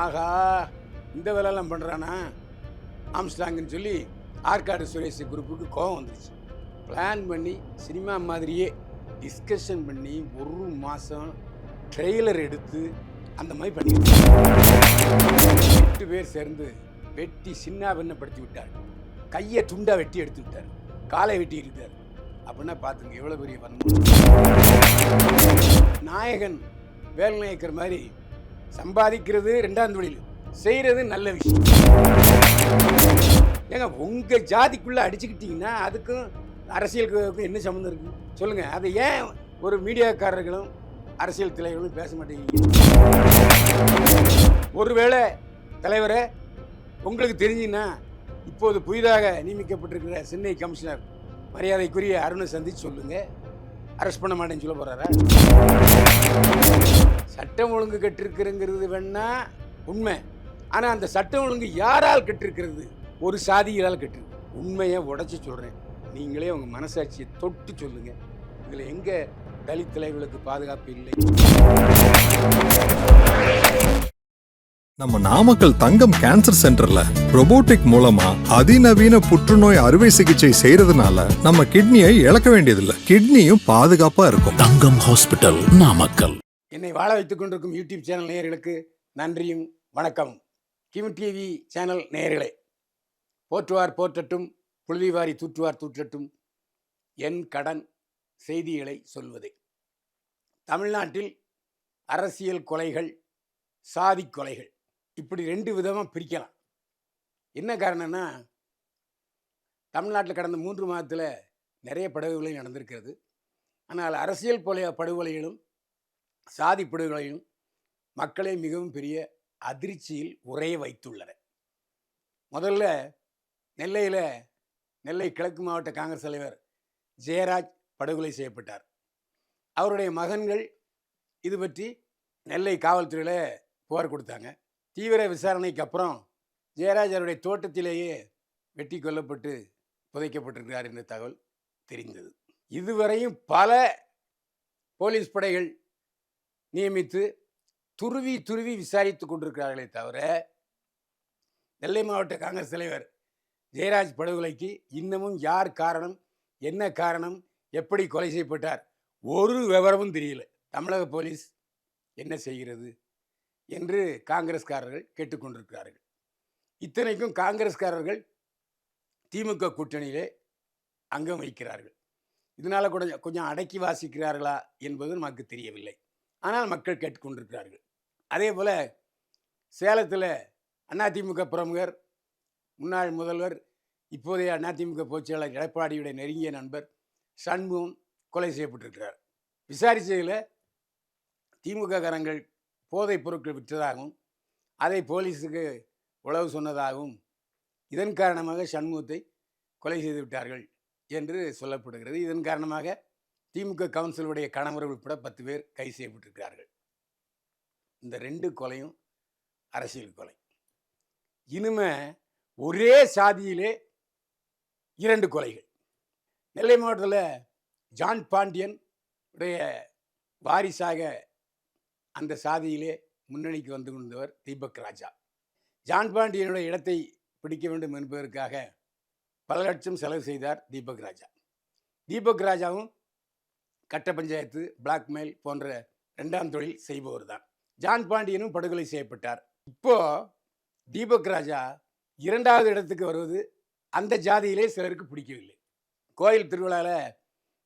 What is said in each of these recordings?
ஆகா இந்த வேலையெல்லாம் பண்ணுறானா ஆம்ஸ்டாங்குன்னு சொல்லி ஆற்காடு சுரேஷ் குரூப்புக்கு கோவம் வந்துச்சு பிளான் பண்ணி சினிமா மாதிரியே டிஸ்கஷன் பண்ணி ஒரு மாதம் ட்ரெய்லர் எடுத்து அந்த மாதிரி பண்ணி எட்டு பேர் சேர்ந்து வெட்டி சின்ன பின்னப்படுத்தி விட்டார். கையை துண்டாக வெட்டி எடுத்து விட்டார். காலை வெட்டி இருக்கார் அப்படின்னா பார்த்துங்க எவ்வளோ பெரிய வரணும் நாயகன் வேல்நாயக்கர் மாதிரி சம்பாதிக்கிறது ரெண்டாம் தொழில். செய்கிறது நல்ல விஷயம். ஏங்க உங்கள் ஜாதிக்குள்ளே அடிச்சுக்கிட்டீங்கன்னா அதுக்கும் அரசியலுக்கும் என்ன சம்மந்தம் இருக்கு? சொல்லுங்கள் அதை ஏன் ஒரு மீடியாக்காரர்களும் அரசியல் தலைவர்களும் பேச மாட்டேங்கிறீங்க? ஒருவேளை தலைவரே உங்களுக்கு தெரிஞ்சுன்னா இப்போது புதிதாக நியமிக்கப்பட்டிருக்கிற சென்னை கமிஷனர் மரியாதைக்குரிய அருணை சந்தித்து சொல்லுங்கள் அரெஸ்ட் பண்ண மாட்டேன்னு சொல்ல போகிறாரா சட்டம் ஒழுங்கு கட்டிருக்கிறங்கிறது வேணா உண்மை. ஆனா அந்த சட்டம் ஒழுங்கு யாரால் கட்டிருக்கிறது? ஒரு சாதிகளால் கட்டிருக்கு. உண்மையை உடைச்சு சொல்றேன். நீங்களே உங்க மனசாட்சியை தொட்டு சொல்லுங்க. இதுல எங்க தலித் தலைவர்களுக்கு பாதுகாப்பு இல்லை? நம்ம நாமக்கல் தங்கம் கேன்சர் சென்டர்ல robotic மூலமா அதிநவீன புற்றுநோய் அறுவை சிகிச்சை செய்யறதுனால நம்ம கிட்னியை இழக்க வேண்டியதில்லை. கிட்னியும் பாதுகாப்பா இருக்கும். தங்கம் ஹாஸ்பிட்டல் நாமக்கல். என்னை வாழ வைத்துக் கொண்டிருக்கும் யூடியூப் சேனல் நேயர்களுக்கு நன்றியும் வணக்கமும் கிம் டிவி சேனல் நேயர்களே போற்றுவார் போற்றட்டும் புழுதிவாரி தூற்றுவார் தூற்றட்டும் என் கடன் செய்திகளை சொல்வதே. தமிழ்நாட்டில் அரசியல் கொலைகள் சாதி கொலைகள் இப்படி ரெண்டு விதமாக பிரிக்கலாம். என்ன காரணம்னா தமிழ்நாட்டில் கடந்த மூன்று மாதத்தில் நிறைய படுகொலை நடந்திருக்கிறது. ஆனால் அரசியல் கொலை படுகொலைகளும் சாதி படுகொலையும் மக்களை மிகவும் பெரிய அதிர்ச்சியில் உரைய வைத்துள்ளன முதல்ல நெல்லையில் நெல்லை கிழக்கு மாவட்ட காங்கிரஸ் தலைவர் ஜெயராஜ் படுகொலை செய்யப்பட்டார். அவருடைய மகன்கள் இது பற்றி நெல்லை காவல்துறையில் புகார் கொடுத்தாங்க. தீவிர விசாரணைக்கு அப்புறம் ஜெயராஜ் அவருடைய தோட்டத்திலேயே வெட்டி கொல்லப்பட்டு புதைக்கப்பட்டிருக்கிறார் என்ற தகவல் தெரிந்தது. இதுவரையும் பல போலீஸ் படைகள் நியமித்து துருவி துருவி விசாரித்து கொண்டிருக்கிறார்களே தவிர நெல்லை மாவட்ட காங்கிரஸ் தலைவர் ஜெயராஜ் படுகொலைக்கு இன்னமும் யார் காரணம் என்ன காரணம் எப்படி கொலை செய்யப்பட்டார் ஒரு விவரமும் தெரியல. தமிழக போலீஸ் என்ன செய்கிறது என்று காங்கிரஸ்காரர்கள் கேட்டுக்கொண்டிருக்கிறார்கள் இத்தனைக்கும் காங்கிரஸ்காரர்கள் திமுக கூட்டணியிலே அங்கம் வைக்கிறார்கள் இதனால் கூட கொஞ்சம் அடக்கி வாசிக்கிறார்களா என்பது நமக்கு தெரியவில்லை. ஆனால் மக்கள் கேட்டுக்கொண்டிருக்கிறார்கள். அதே போல் சேலத்தில் அதிமுக பிரமுகர் முன்னாள் முதல்வர் இப்போதைய அதிமுக பொதுச்செயலாளர் எடப்பாடியுடைய நெருங்கிய நண்பர் சண்முகம் கொலை செய்யப்பட்டிருக்கிறார். விசாரிச்சதில் திமுக காரங்கள் போதைப் பொருட்கள் விற்றதாகவும் அதை போலீஸுக்கு உளவு சொன்னதாகவும் இதன் காரணமாக சண்முகத்தை கொலை செய்து விட்டார்கள் என்று சொல்லப்படுகிறது. இதன் காரணமாக திமுக கவுன்சிலுடைய கணவர் உட்பட பத்து பேர் கைது செய்யப்பட்டிருக்கிறார்கள். இந்த ரெண்டு கொலையும் அரசியல் கொலை. இனிமே ஒரே சாதியிலே இரண்டு கொலைகள். நெல்லை மாவட்டத்தில் ஜான் பாண்டியன் உடைய வாரிசாக அந்த சாதியிலே முன்னணிக்கு வந்து கொண்டவர் தீபக் ராஜா. ஜான் பாண்டியனுடைய இடத்தை பிடிக்க வேண்டும் என்பதற்காக பல லட்சம் செலவு செய்தார் தீபக் ராஜா. தீபக் ராஜாவும் கட்ட பஞ்சாயத்து பிளாக்மெயில் போன்ற ரெண்டாம் தொழில் செய்பவர் தான். ஜான் பாண்டியனும் படுகொலை செய்யப்பட்டார். இப்போ தீபக் ராஜா இரண்டாவது இடத்துக்கு வருவது அந்த ஜாதியிலே சிலருக்கு பிடிக்கவில்லை. கோயில் திருவிழாவில்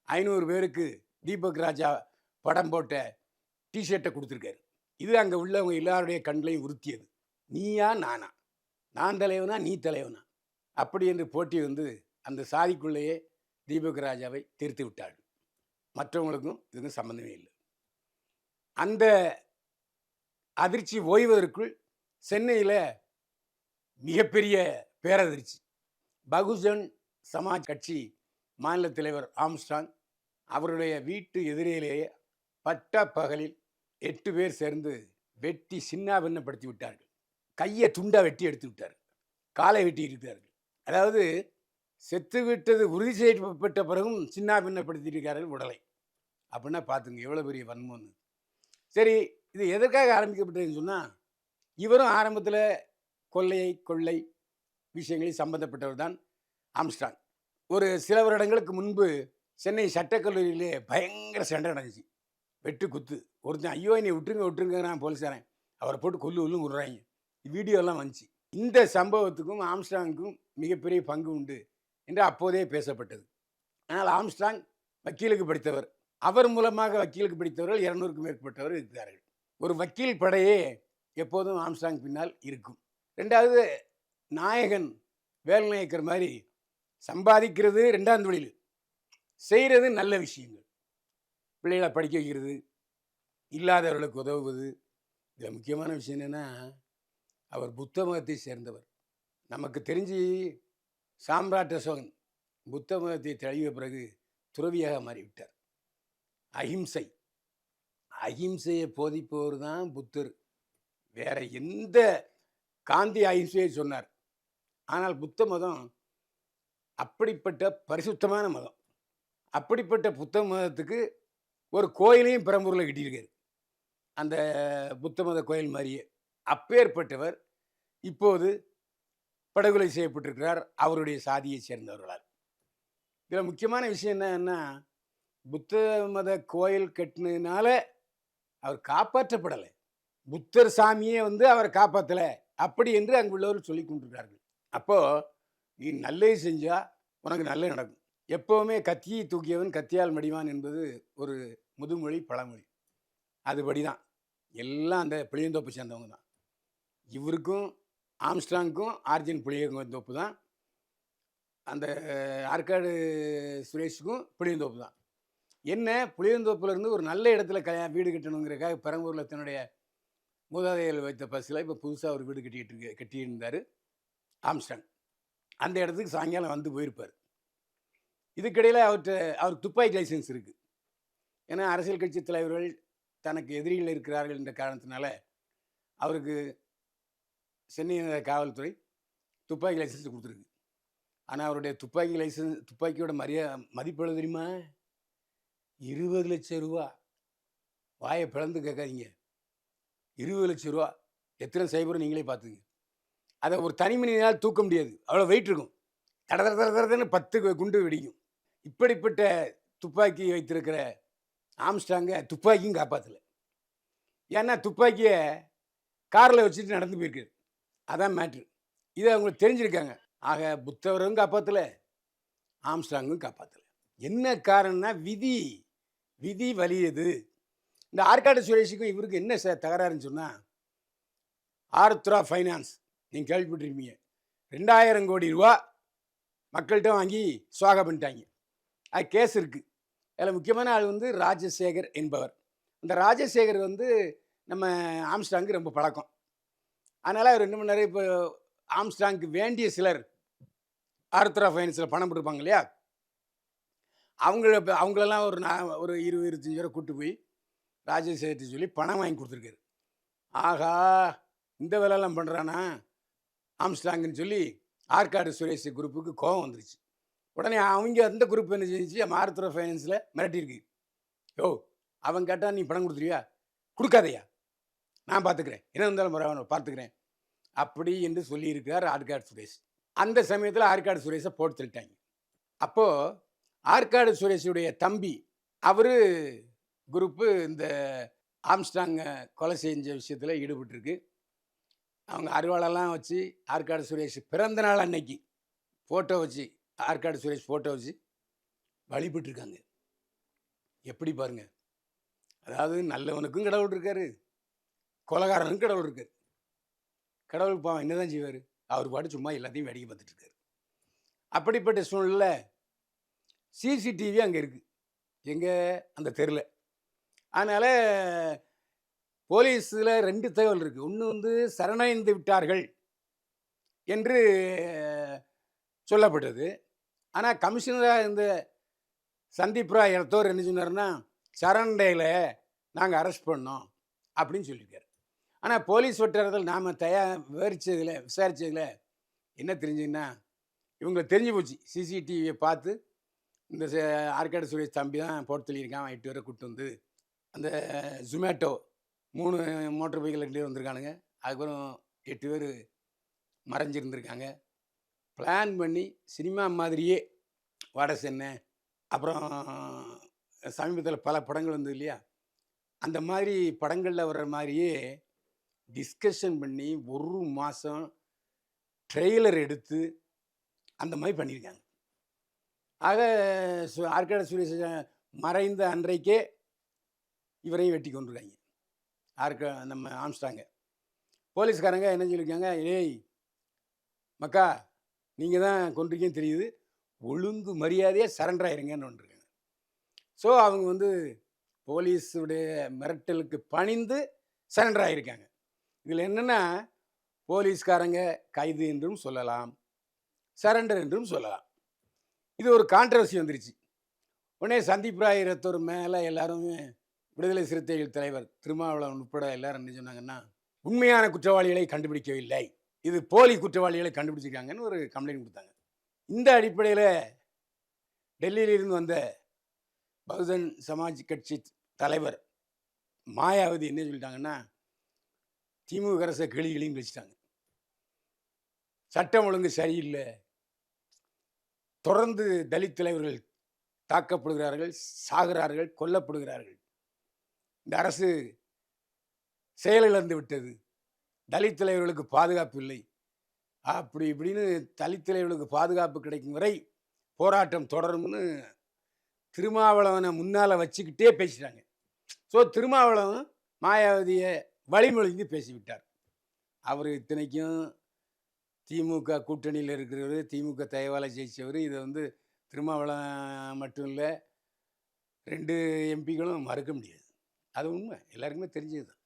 ஐநூறு பேருக்கு தீபக் ராஜா படம் போட்ட டிஷர்ட்டை கொடுத்துருக்காரு. இது அங்கே உள்ளவங்க எல்லாருடைய கண்களையும் உறுத்தியது. நீயா நானா? நான் தலைவனா நீ தலைவனா? அப்படி என்று போட்டி வந்து அந்த சாதிக்குள்ளேயே தீபக் ராஜாவை தீர்த்து விட்டாள் மற்றவங்களுக்கும் இதுக்கும் சம்மந்தமே இல்லை. அந்த அதிர்ச்சி ஓய்வதற்குள் சென்னையில் மிகப்பெரிய பேரதிர்ச்சி. பகுஜன் சமாஜ் கட்சி மாநில தலைவர் ஆம்ஸ்டாங் அவருடைய வீட்டு எதிரிலேயே பட்ட பகலில் எட்டு பேர் சேர்ந்து வெட்டி சின்னாபின்னப்படுத்தி விட்டார்கள். கையை துண்டா வெட்டி எடுத்து விட்டார்கள். காலை வெட்டி இருக்கிறார்கள். அதாவது செத்து விட்டது உறுதி செய்யப்பட்ட பிறகும் சின்னாபின்னப்படுத்தியிருக்கார்கள் உடலை. அப்படின்னா பார்த்துங்க எவ்வளோ பெரிய வன்மம்னு. சரி இது எதற்காக ஆரம்பிக்கப்பட்டதுன்னு சொன்னால் இவரும் ஆரம்பத்தில் கொள்ளையை கொள்ளை விஷயங்களில் சம்பந்தப்பட்டவர் தான் ஆம்ஸ்டாங் ஒரு சில வருடங்களுக்கு முன்பு சென்னை சட்டக்கல்லூரியிலே பயங்கர சண்டை நடந்துச்சு. வெட்டு குத்து. ஒருத்தன் ஐயோ என்னை விட்டுருங்க விட்டுருங்கிறான் போலீஸாரன் அவரை போட்டு கொல்லு உள்ளும் விடுறாங்க. வீடியோலாம் வந்துச்சு. இந்த சம்பவத்துக்கும் ஆம்ஸ்டாங்குக்கும் மிகப்பெரிய பங்கு உண்டு என்று அப்போதே பேசப்பட்டது. ஆனால் ஆம்ஸ்டாங் வக்கீலுக்கு படித்தவர் அவர் மூலமாக வக்கீலுக்கு படித்தவர்கள் இரநூறுக்கும் மேற்பட்டவர் இருக்கிறார்கள். ஒரு வக்கீல் படையே எப்போதும் ஆம்ஸ்டாங் பின்னால் இருக்கும். ரெண்டாவது நாயகன் வேலை நாயக்கர் மாதிரி சம்பாதிக்கிறது ரெண்டாம் தொழில். செய்கிறது நல்ல விஷயங்கள். பிள்ளைகளை படிக்க வைக்கிறது இல்லாதவர்களுக்கு உதவுவது. இதில் முக்கியமான விஷயம் என்னென்னா அவர் புத்த மதத்தை சேர்ந்தவர். நமக்கு தெரிஞ்சு சாம்ராட் அசோகன் புத்த மதத்தை தழுவிய பிறகு துறவியாக மாறிவிட்டார். அஹிம்சை. அஹிம்சையை போதிப்பவர் தான் புத்தர். வேற எந்த காந்தி அஹிம்சையை சொன்னார். ஆனால் புத்த மதம் அப்படிப்பட்ட பரிசுத்தமான மதம். அப்படிப்பட்ட புத்த மதத்துக்கு ஒரு கோயிலையும் பெரம்பூரில் கட்டியிருக்காரு. அந்த புத்த மத கோயில் மாதிரியே. அப்பேற்பட்டவர் இப்போது படுகொலை செய்யப்பட்டிருக்கிறார். அவருடைய சாதியை சேர்ந்தவர்களால். இதில் முக்கியமான விஷயம் என்னன்னா புத்த மத கோயில் கட்டினதுனால அவர் காப்பாற்றப்படலை. புத்தர் சாமியே வந்து அவரை காப்பாற்றலை. அப்படி என்று அங்குள்ளவர் சொல்லி கொண்டிருக்கிறார்கள். அப்போது நீ நல்லது செஞ்சால் உனக்கு நல்லது நடக்கும். எப்போவுமே கத்தியை தூக்கியவன் கத்தியால் மடிவான் என்பது ஒரு முதுமொழி பழமொழி. அதுபடி தான் எல்லாம் அந்த புளியந்தோப்பு சேர்ந்தவங்க தான். இவருக்கும் ஆம்ஸ்ட்ராங்க்கும் ஆர்ஜின் புளியந்தோப்பு தான். அந்த ஆற்காடு சுரேஷுக்கும் புளியந்தோப்பு தான். என்ன புளியந்தோப்புலேருந்து ஒரு நல்ல இடத்துல கல்யாணம் வீடு கட்டணுங்கிறக்காக பெரம்பூரில் தன்னுடைய மூதாதையர்கள் வைத்த பஸ்ஸில் இப்போ புதுசாக ஒரு வீடு கட்டிக்கிட்டு இருக்கு கட்டியிருந்தார் ஆம்ஸ்டாங் அந்த இடத்துக்கு சாயங்காலம் வந்து போயிருப்பார். இதுக்கிடையில் அவர்கிட்ட அவருக்கு துப்பாக்கி லைசன்ஸ் இருக்குது ஏன்னா அரசியல் கட்சி தலைவர்கள் தனக்கு எதிரிகள் இருக்கிறார்கள் என்ற காரணத்தினால அவருக்கு சென்னை காவல்துறை துப்பாக்கி லைசன்ஸ் கொடுத்துருக்கு. ஆனால் அவருடைய துப்பாக்கி லைசன்ஸ் துப்பாக்கியோட மரியா மதிப்பு தெரியுமா? இருபது லட்சம் ரூபா. வாயை பிளந்து கேட்காதீங்க. இருபது லட்சம் ரூபா. எத்தனை சைபரும் நீங்களே பார்த்துங்க அதை ஒரு தனி மனிதனால் தூக்க முடியாது. அவ்வளோ வெயிட் இருக்கும். தட தட தட தடன்னு பத்து குண்டு வெடிக்கும். இப்படிப்பட்ட துப்பாக்கி வைத்திருக்கிற ஆம்ஸ்டாங்க துப்பாக்கியும் காப்பாற்றலை ஏன்னா துப்பாக்கியை காரில் வச்சுட்டு நடந்து போயிருக்காரு. அதான் மேட்ரு இதை அவங்களுக்கு தெரிஞ்சிருக்காங்க. ஆக புத்தவரும் காப்பாற்றலை ஆம்ஸ்டாங்கும் காப்பாற்றலை என்ன காரணம்னா விதி. விதி வலியது இந்த ஆற்காடு சுரேஷுக்கும் இவருக்கு என்ன சார் தகராறுன்னு சொன்னால் ஆர்த்ரா ஃபைனான்ஸ் நீங்கள் கேள்விப்பட்டிருப்பீங்க. ரெண்டாயிரம் கோடி ரூபா மக்கள்கிட்ட வாங்கி சுவாக பண்ணிட்டாங்க. அது கேஸ் இருக்குது அதில் முக்கியமான ஆள் வந்து ராஜசேகர் என்பவர். அந்த ராஜசேகர் வந்து நம்ம ஆம்ஸ்டாங்கு ரொம்ப பழக்கம். அதனால் அவர் என்ன பண்ணார் இப்போ ஆம்ஸ்டாங்க்கு வேண்டிய சிலர் ஆர்த்ரா ஃபைனான்ஸில் பணம் போட்டிருப்பாங்க இல்லையா? அவங்கள அவங்களெல்லாம் ஒரு நான் ஒரு இருபது இருபத்தஞ்சி பேரை கூட்டு போய் ராஜசேகர்ட்டு சொல்லி பணம் வாங்கி கொடுத்துருக்காரு. ஆகா இந்த வேலையெல்லாம் பண்ணுறானா ஆம்ஸ்டாங்குன்னு சொல்லி ஆற்காடு சுரேஷ் குரூப்புக்கு கோபம் வந்துருச்சு. உடனே அவங்க அந்த குரூப் என்ன செஞ்சு மாருத்துவ ஃபைனான்ஸில் மிரட்டியிருக்கு. யோ அவன் கேட்டால் நீ பணம் கொடுத்துருவியா? கொடுக்காதையா. நான் பார்த்துக்கிறேன் என்ன இருந்தாலும் பரவாயில்ல பார்த்துக்கிறேன் அப்படி என்று சொல்லியிருக்கிறார் ஆற்காடு சுரேஷ். அந்த சமயத்தில் ஆற்காடு சுரேஷை போட்டு தள்ளிட்டாங்க அப்போது ஆற்காடு சுரேஷுடைய தம்பி அவர் குரூப்பு இந்த ஆம்ஸ்டாங்கை கொலை செஞ்ச விஷயத்தில் ஈடுபட்டிருக்கு. அவங்க அருவாளெல்லாம் வச்சு ஆற்காடு சுரேஷ் பிறந்த நாள் அன்னைக்கு ஃபோட்டோ வச்சு ஆற்காடு சுரேஷ் ஃபோட்டோ வச்சு வழிபட்டுருக்காங்க. எப்படி பாருங்கள் அதாவது நல்லவனுக்கும் கடவுள் இருக்காரு கொலகாரனுக்கும் கடவுள் இருக்காரு. கடவுள் பாவம் என்னதான் செய்வார்? அவர் பாட்டு சும்மா எல்லாத்தையும் வேடிக்கை பார்த்துட்டு இருக்காரு. அப்படிப்பட்ட சூழ்நிலை சிசிடிவி அங்கே இருக்குது எங்கே? அந்த தெருவில் அதனால் போலீஸில் ரெண்டு தகவல் இருக்குது ஒன்று வந்து சரணடைந்து விட்டார்கள் என்று சொல்லப்பட்டது. ஆனால் கமிஷனராக இருந்த சந்தீப் ராய் இடத்தோர் என்ன சொன்னார்னா சரண்டையில் நாங்கள் அரெஸ்ட் பண்ணோம் அப்படின்னு சொல்லியிருக்காரு. ஆனால் போலீஸ் வட்டாரத்தில் நாம் தயார் விவரித்ததில் விசாரித்ததில் என்ன தெரிஞ்சுங்கன்னா இவங்களை தெரிஞ்சு போச்சு. சிசிடிவியை பார்த்து இந்த ச- ஆற்காடு சுரேஷ் தம்பி தான் போட்டு சொல்லியிருக்கான் எட்டு வரை கூட்டு வந்து அந்த ஜொமேட்டோ மூணு மோட்டர் பைக்கில் ரெண்டு பேர் வந்திருக்கானுங்க. அதுக்கப்புறம் எட்டு பேர் மறைஞ்சிருந்திருக்காங்க. பிளான் பண்ணி சினிமா மாதிரியே வட சென்னை. அப்புறம் சமீபத்தில் பல படங்கள் வந்தது இல்லையா? அந்த மாதிரி படங்களில் வர்ற மாதிரியே டிஸ்கஷன் பண்ணி ஒரு மாதம் ட்ரெய்லர் எடுத்து அந்த மாதிரி பண்ணியிருக்காங்க. ஆக சு- ஆற்காடு சுரேஷ் மறைந்த அன்றைக்கே இவரையும் வெட்டி கொண்டிருக்காங்க ஆர்க நம்ம ஆம்ஸ்டாங்க. போலீஸ்காரங்க என்ன சொல்லியிருக்காங்க ஏய் மக்கா நீங்கள் தான் கொண்டிருக்கீங்கன்னு தெரியுது. ஒழுங்கு மரியாதையாக சரண்டர் ஆயிருங்கன்னு ஒன்றுருக்காங்க. ஸோ அவங்க வந்து போலீஸுடைய மிரட்டலுக்கு பணிந்து சரண்டர் ஆகியிருக்காங்க இதில் என்னென்னா போலீஸ்காரங்க கைது என்றும் சொல்லலாம் சரண்டர் என்றும் சொல்லலாம். இது ஒரு கான்ட்ரவர்சி வந்துருச்சு. உடனே சந்தீப் ராய் ரத்தோர் மேலே எல்லாருமே விடுதலை சிறுத்தைகள் தலைவர் திருமாவளவன் உட்பட எல்லாரும் என்ன சொன்னாங்கன்னா உண்மையான குற்றவாளிகளை கண்டுபிடிக்கவில்லை. இது போலி குற்றவாளிகளை கண்டுபிடிச்சிருக்காங்கன்னு ஒரு கம்ப்ளைண்ட் கொடுத்தாங்க. இந்த அடிப்படையில் டெல்லியிலிருந்து வந்த பகுஜன் சமாஜ் கட்சி தலைவர் மாயாவதி என்ன சொல்லிட்டாங்கன்னா திமுக அரசை கிளி கிளின்னு வச்சுட்டாங்க. சட்டம் ஒழுங்கு சரியில்லை. தொடர்ந்து தலித் தலைவர்கள் தாக்கப்படுகிறார்கள் சாகிறார்கள் கொல்லப்படுகிறார்கள். இந்த அரசு செயலிழந்து விட்டது. தலித் தலைவர்களுக்கு பாதுகாப்பு இல்லை. அப்படி இப்படின்னு தலித் தலைவர்களுக்கு பாதுகாப்பு கிடைக்கும் வரை போராட்டம் தொடரும்னு திருமாவளவனை முன்னால் வச்சுக்கிட்டே பேசிட்டாங்க. ஸோ திருமாவளவன் மாயாவதியை வழிமொழிந்து பேசிவிட்டார். அவர் இத்தனைக்கும் திமுக கூட்டணியில் இருக்கிறவர் திமுக தயவால் ஜெயிச்சவர் இதை வந்து திருமாவளம் மட்டும் இல்லை ரெண்டு எம்பிகளும் மறுக்க முடியாது. அது உண்மை. எல்லாருக்குமே தெரிஞ்சது தான்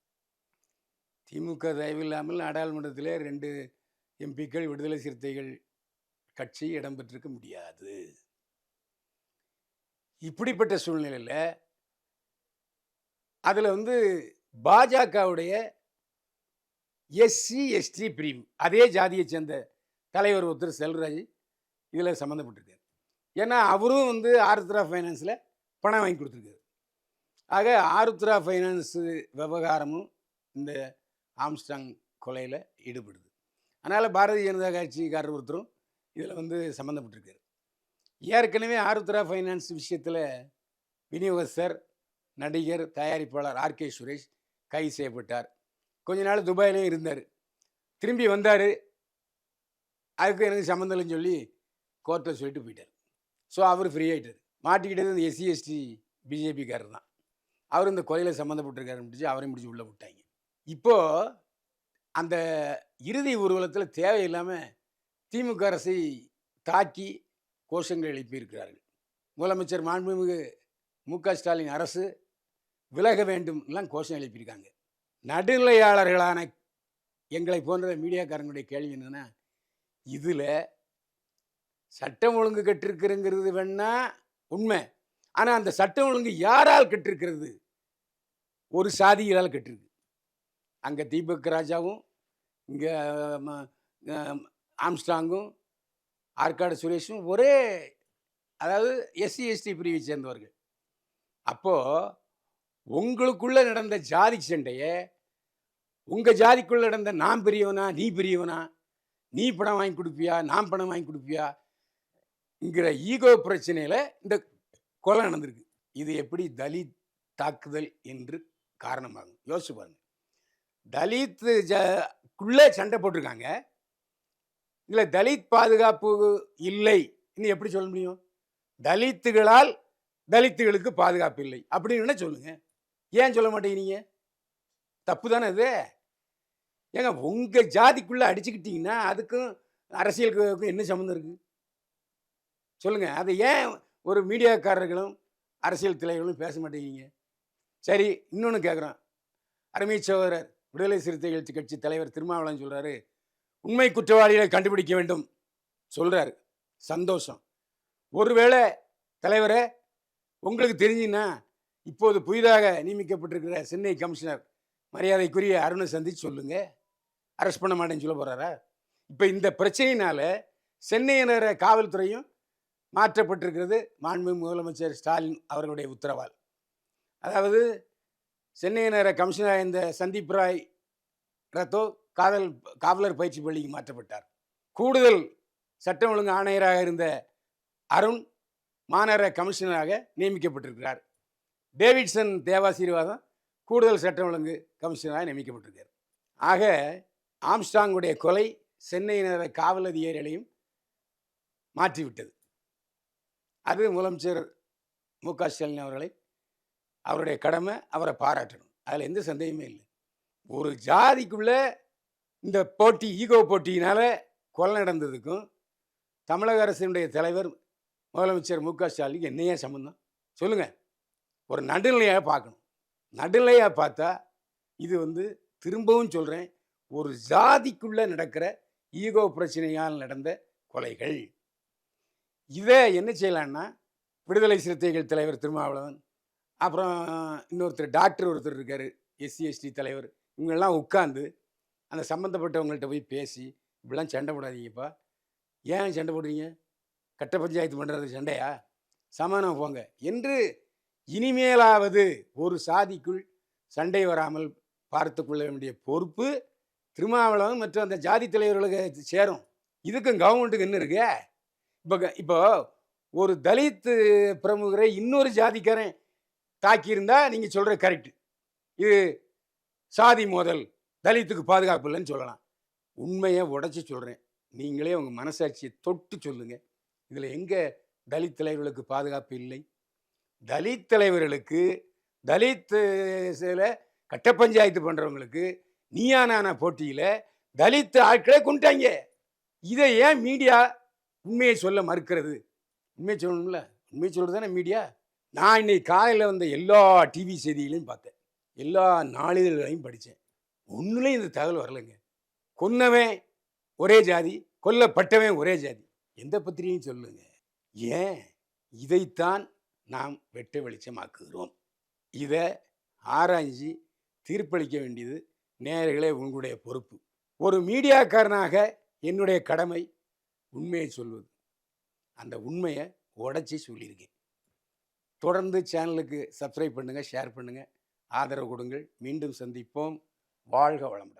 திமுக தயவு இல்லாமல் நாடாளுமன்றத்தில் ரெண்டு எம்பிக்கள் விடுதலை சிறுத்தைகள் கட்சி இடம்பெற்றிருக்க முடியாது. இப்படிப்பட்ட சூழ்நிலையில் அதில் வந்து பாஜகவுடைய எஸ்சி எஸ்டி பிரிவு. அதே ஜாதியை சேர்ந்த தலைவர் ஒருத்தர் செல்வராஜ் இதில் சம்மந்தப்பட்டிருக்காரு. ஏன்னா அவரும் வந்து ஆருத்ரா ஃபைனான்ஸில் பணம் வாங்கி கொடுத்துருக்காரு. ஆக ஆருத்ரா ஃபைனான்ஸு விவகாரமும் இந்த ஆம்ஸ்டாங் கொலையில் ஈடுபடுது. அதனால் பாரதிய ஜனதா கட்சிக்காரர் ஒருத்தரும் இதில் வந்து சம்மந்தப்பட்டிருக்காரு. ஏற்கனவே ஆருத்ரா ஃபைனான்ஸ் விஷயத்தில் விநியோகஸ்தர் நடிகர் தயாரிப்பாளர் ஆர்கே சுரேஷ் கைது செய்யப்பட்டார். கொஞ்ச நாள் துபாயிலையும் இருந்தார். திரும்பி வந்தார். அதுக்கு எனக்கு சம்மந்தம் இல்லைன்னு சொல்லி கோர்ட்டை சொல்லிட்டு போயிட்டார். ஸோ அவர் ஃப்ரீ ஆகிட்டார் மாட்டிக்கிட்டது இந்த எஸ்சி எஸ்டி பிஜேபிக்காரர் தான். அவர் இந்த கொலையில் சம்மந்தப்பட்டிருக்காரு முடிச்சு அவரையும் முடிச்சு உள்ளே விட்டாங்க. இப்போது அந்த இறுதி ஊர்வலத்தில் தேவையில்லாமல் திமுக அரசை தாக்கி கோஷங்கள் எழுப்பியிருக்கிறார்கள். முதலமைச்சர் மாண்புமிகு மு க ஸ்டாலின் அரசு விலக வேண்டும் எல்லாம் கோஷம் எழுப்பியிருக்காங்க. நடுநிலையாளர்களான எங்களை போன்ற மீடியாக்காரங்களுடைய கேள்வி என்னென்னா இதில் சட்டம் ஒழுங்கு கெட்டிருக்கிறங்கிறது வேணா உண்மை. ஆனால் அந்த சட்டம் ஒழுங்கு யாரால் கெட்டிருக்கிறது ஒரு சாதிகளால் கெட்டிருக்கு அங்கே தீபக் ராஜாவும் இங்கே ஆம்ஸ்டாங்கும் ஆற்காடு சுரேஷும் ஒரே அதாவது எஸ்சி எஸ்டி பிரிவை சேர்ந்தவர்கள். அப்போது உங்களுக்குள்ளே நடந்த ஜாதி சண்டையை உங்கள் ஜாதிக்குள்ளே நடந்த நான் பெரியவனா நீ பெரியவனா நீ பணம் வாங்கி கொடுப்பியா நான் பணம் வாங்கி கொடுப்பியா இங்கிற ஈகோ பிரச்சனையில் இந்த கொலை நடந்திருக்கு. இது எப்படி தலித் தாக்குதல் என்று காரணமாகும். யோசிச்சு பாருங்க. தலித் ஜக்குள்ளே சண்டை போட்டிருக்காங்க. இதில் தலித் பாதுகாப்பு இல்லை இன்னும் எப்படி சொல்ல முடியும்? தலித்துகளால் தலித்துகளுக்கு பாதுகாப்பு இல்லை. அப்படின்னு சொல்லுங்கள் ஏன் சொல்ல மாட்டேங்கிறீங்க தப்பு தானே இது? ஏங்க உங்கள் ஜாதிக்குள்ளே அடிச்சுக்கிட்டீங்கன்னா அதுக்கும் அரசியலுக்கும் என்ன சம்மந்தம் இருக்குது சொல்லுங்கள் அதை ஏன் ஒரு மீடியாக்காரர்களும் அரசியல் தலைவர்களும் பேச மாட்டேங்கிறீங்க? சரி இன்னொன்று கேட்குறோம் அருமை சகோதரர் விடுதலை சிறுத்தைகள் கட்சி தலைவர் திருமாவளவன் சொல்கிறாரு உண்மை குற்றவாளிகளை கண்டுபிடிக்க வேண்டும். சொல்கிறாரு சந்தோஷம். ஒருவேளை தலைவரே உங்களுக்கு தெரிஞ்சுன்னா இப்போது புதிதாக நியமிக்கப்பட்டிருக்கிற சென்னை கமிஷனர் மரியாதைக்குரிய அருணை சந்திச்சு சொல்லுங்க. அரெஸ்ட் பண்ண மாட்டேன்னு சொல்ல போகிறாரா இப்போ இந்த பிரச்சனையினால் சென்னையினர காவல்துறையும் மாற்றப்பட்டிருக்கிறது. மாண்பு முதலமைச்சர் ஸ்டாலின் அவர்களுடைய உத்தரவால். அதாவது சென்னை நகர கமிஷனர் இந்த சந்தீப் ராய் ரத்தோ காதல் காவலர் பயிற்சி பள்ளிக்கு மாற்றப்பட்டார். கூடுதல் சட்டம் ஒழுங்கு ஆணையராக இருந்த அருண் மாநகர கமிஷனராக நியமிக்கப்பட்டிருக்கிறார். டேவிட்சன் தேவாசீர்வாதம் கூடுதல் சட்டம் ஒழுங்கு கமிஷனராக நியமிக்கப்பட்டிருக்கார். ஆக ஆம்ஸ்டாங்குடைய கொலை சென்னையினர காவல் அதிகாரிகளையும் மாற்றிவிட்டது. அது முதலமைச்சர் மு க ஸ்டாலின் அவர்களை அவருடைய கடமை அவரை பாராட்டணும். அதில் எந்த சந்தேகமே இல்லை. ஒரு ஜாதிக்குள்ளே இந்த போட்டி ஈகோ போட்டியினால் கொலை நடந்ததுக்கும் தமிழக அரசினுடைய தலைவர் முதலமைச்சர் மு க ஸ்டாலினுக்கு என்னையே சம்மந்தம் சொல்லுங்கள் ஒரு நடுநிலையாக பார்க்கணும். நடுநிலையாக பார்த்தா இது வந்து திரும்பவும் சொல்கிறேன் ஒரு ஜாதிக்குள்ளே நடக்கிற ஈகோ பிரச்சனையால் நடந்த கொலைகள். இதை என்ன செய்யலான்னா விடுதலை சிறுத்தைகள் தலைவர் திருமாவளவன் அப்புறம் இன்னொருத்தர் டாக்டர் ஒருத்தர் இருக்கார் எஸ்சி எஸ்டி தலைவர் இவங்கெல்லாம் உட்காந்து அந்த சம்மந்தப்பட்டவங்கள்ட்ட போய் பேசி இப்படிலாம் சண்டை போடாதீங்கப்பா. ஏன் சண்டை போடுறீங்க? கட்ட பஞ்சாயத்து பண்ணுறது சண்டையா? சமானம் போங்க. என்று இனிமேலாவது ஒரு சாதிக்குள் சண்டை வராமல் பார்த்து கொள்ள வேண்டிய பொறுப்பு திருமாவளவன் மற்றும் அந்த ஜாதி தலைவர்களுக்கு சேரும். இதுக்கும் கவர்மெண்ட்டுக்கு என்ன இருக்கு? இப்போ இப்போ ஒரு தலித்து பிரமுகரை இன்னொரு ஜாதிக்காரன் தாக்கியிருந்தா நீங்கள் சொல்கிற கரெக்ட் இது சாதி மோதல் தலித்துக்கு பாதுகாப்பு இல்லைன்னு சொல்லலாம். உண்மையை உடச்சி சொல்கிறேன் நீங்களே உங்கள் மனசாட்சியை தொட்டு சொல்லுங்கள் இதில் எங்கே தலித் தலைவர்களுக்கு பாதுகாப்பு இல்லை? தலித் தலைவர்களுக்கு தலித் சில கட்ட பஞ்சாயத்து பண்ணுறவங்களுக்கு நீயா நானா போட்டியில் தலித் ஆட்களை கொண்டாங்க இதை ஏன் மீடியா உண்மையை சொல்ல மறுக்கிறது? உண்மையை சொல்லணும்ல? உண்மையை சொல்கிறது தானே மீடியா? நான் இன்னைக்கு காலையில் வந்த எல்லா டிவி செய்திகளையும் பார்த்தேன். எல்லா நாளிதழ்களையும் படித்தேன். ஒன்றுலையும் இந்த தகவல் வரலைங்க. கொன்னவன் ஒரே ஜாதி கொல்லப்பட்டவன் ஒரே ஜாதி. எந்த பத்திரிகையும் சொல்லுங்க ஏன்? இதைத்தான் நாம் வெட்ட வெளிச்சமாக்குகிறோம். இதை ஆராய்ஞ்சு தீர்ப்பளிக்க வேண்டியது நேர்களே உங்களுடைய பொறுப்பு. ஒரு மீடியாக்காரனாக என்னுடைய கடமை உண்மையை சொல்வது. அந்த உண்மையை உடச்சி சொல்லியிருக்கேன். தொடர்ந்து சேனலுக்கு சப்ஸ்கிரைப் பண்ணுங்கள் ஷேர் பண்ணுங்கள் ஆதரவு கொடுங்கள். மீண்டும் சந்திப்போம். வாழ்க வளமுடன்.